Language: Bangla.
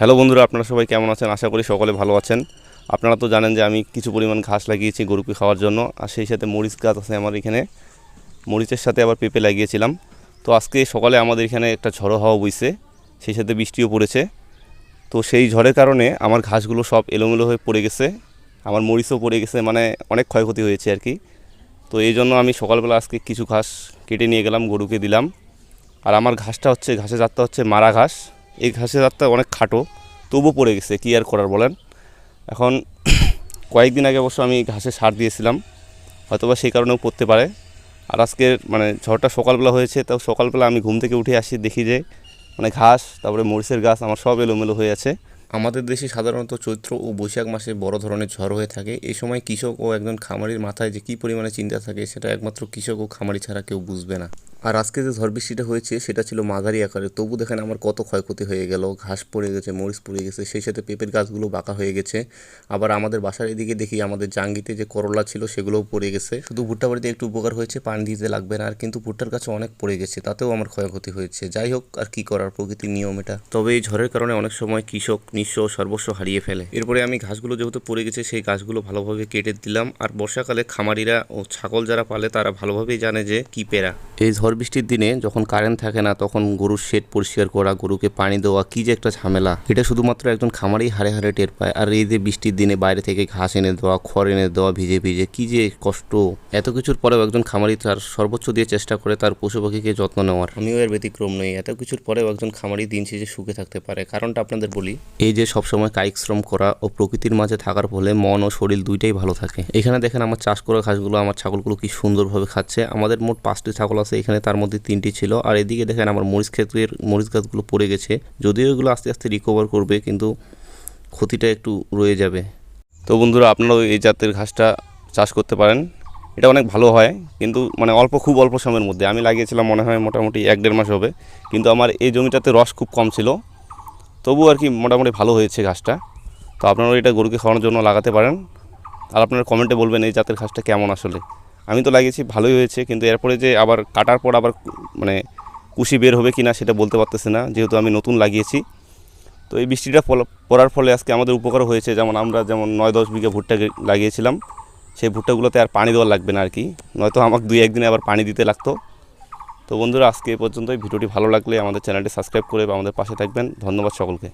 হ্যালো বন্ধুরা, আপনারা সবাই কেমন আছেন? আশা করি সকলে ভালো আছেন। আপনারা তো জানেন যে আমি কিছু পরিমাণ ঘাস লাগিয়েছি গরুকে খাওয়ার জন্য, আর সেই সাথে মরিচ গাছ আছে আমার এখানে। মরিচের সাথে আবার পেঁপে লাগিয়েছিলাম। তো আজকে সকালে আমাদের এখানে একটা ঝড়ো হাওয়া বইছে, সেই সাথে বৃষ্টিও পড়েছে। তো সেই ঝড়ের কারণে আমার ঘাসগুলো সব এলোমেলো হয়ে পড়ে গেছে। আমার মরিচও পড়ে গেছে মানে অনেক ক্ষয়ক্ষতি হয়েছে আর কি। তো এই জন্য আমি সকালবেলা আজকে কিছু ঘাস কেটে নিয়ে গেলাম, গরুকে দিলাম। আর আমার ঘাসটা হচ্ছে, ঘাসের জাতটা হচ্ছে মারা ঘাস। এই ঘাসের জাতটা অনেক খাটো তবু পড়ে গেছে, কী আর করার বলেন? এখন কয়েকদিন আগে অবশ্য আমি ঘাসে সার দিয়েছিলাম, হয়তোবা সেই কারণেও পড়তে পারে। আর আজকের মানে ঝড়টা সকালবেলা হয়েছে, তাও সকালবেলা আমি ঘুম থেকে উঠে আসি, দেখি যে মানে ঘাস, তারপরে মরিচের গাছ, আমার সব এলোমেলো হয়ে আছে। আমাদের দেশে সাধারণত চৈত্র ও বৈশাখ মাসে বড় ধরনের ঝড় হয়ে থাকে। এই সময় কৃষক ও একজন খামারির মাথায় যে কী পরিমাণে চিন্তা থাকে, সেটা একমাত্র কৃষক ও খামারি ছাড়া কেউ বুঝবে না। আর আজকে যে ঝড় বৃষ্টিটা হয়েছে, সেটা ছিল মাঝারি আকারে তবু দেখেন আমার কত ক্ষয়ক্ষতি হয়ে গেল। ঘাস পড়ে গেছে, মরিচ পড়ে গেছে, সেই সাথে পেঁপের গাছগুলো বাঁকা হয়ে গেছে। আবার আমাদের বাসার এদিকে দেখি আমাদের জাঙ্গিতে যে করলা ছিল, সেগুলোও পড়ে গেছে। শুধু ভুট্টা বাড়িতে একটু উপকার হয়েছে, পানি দিতে লাগবে না। আর কিন্তু ভুট্টার কাছে অনেক পড়ে গেছে, তাতেও আমার ক্ষয়ক্ষতি হয়েছে। যাই হোক, আর কি করার, প্রকৃতির নিয়ম এটা। তবে এই ঝড়ের কারণে অনেক সময় কৃষক নিঃস্ব সর্বস্ব হারিয়ে ফেলে। এরপরে আমি ঘাসগুলো যেহেতু পড়ে গেছে, সেই ঘাসগুলো ভালোভাবে কেটে দিলাম। আর বর্ষাকালে খামারিরা ও ছাগল যারা পালে, তারা ভালোভাবেই জানে যে কি পেরা এই বৃষ্টির দিনে যখন কারেন্ট থাকে না, তখন গরুর শেড পরিষ্কার করা, গরুকে পানি দেওয়া, কি যে একটা ঝামেলা। এটা শুধুমাত্র একজন খামারি হারে হারে টের পায়। আর এই যে বৃষ্টির দিনে বাইরে থেকে ঘাস এনে দেওয়া, খড় এনে দেওয়া, ভিজে ভিজে, কি যে কষ্ট। এত কিছুর পরেও একজন খামারি তার সর্বোচ্চ দিয়ে চেষ্টা করে তার পশু পাখিকে যত্ন নেওয়ার। আমিও এর ব্যতিক্রম নই এত কিছুর পরেও একজন খামারি দিন শেষে সুখে থাকতে পারে। কারণটা আপনাদের বলি, এই যে সবসময় কায়িক শ্রম করা ও প্রকৃতির মাঝে থাকার ফলে মন ও শরীর দুইটাই ভালো থাকে। এখানে দেখেন আমার চাষ করা ঘাসগুলো, আমার ছাগলগুলো কি সুন্দরভাবে খাচ্ছে। আমাদের মোট পাঁচটি ছাগল আছে, এখানে তার মধ্যে তিনটি ছিল। আর এদিকে দেখেন আমার মরিচ ক্ষেত্রের মরিচ গাছগুলো পড়ে গেছে। যদিও এগুলো আস্তে আস্তে রিকভার করবে, কিন্তু ক্ষতিটা একটু রয়ে যাবে। তো বন্ধুরা, আপনারাও এই জাতের ঘাসটা চাষ করতে পারেন। এটা অনেক ভালো হয়, কিন্তু মানে অল্প, খুব অল্প সময়ের মধ্যে। আমি লাগিয়েছিলাম, মনে হয় মোটামুটি এক দেড় মাস হবে। কিন্তু আমার এই জমিটাতে রস খুব কম ছিল। তবু আর কি মোটামুটি ভালো হয়েছে ঘাসটা। তো আপনারাও এটা গরুকে খাওয়ানোর জন্য লাগাতে পারেন। আর আপনারা কমেন্টে বলবেন এই জাতের ঘাসটা কেমন আসলে। আমি তো লাগিয়েছি, ভালোই হয়েছে, কিন্তু এরপরে যে আবার কাটার পর আবার মানে কুশি বের হবে কি না সেটা বলতে পারতেছে না, যেহেতু আমি নতুন লাগিয়েছি। তো এই বৃষ্টিটা পড়ার ফলে আজকে আমাদের উপকার হয়েছে, যেমন আমরা যেমন নয় দশ বিঘা ভুট্টা লাগিয়েছিলাম, সেই ভুট্টাগুলোতে আর পানি দেওয়া লাগবে না আর কি নয়তো আমাকে দুই একদিনে আবার পানি দিতে লাগতো। তো বন্ধুরা, আজকে এ পর্যন্তই, ভিডিওটি ভালো লাগলে আমাদের চ্যানেলটি সাবস্ক্রাইব করে আমাদের পাশে থাকবেন, ধন্যবাদ সকলকে।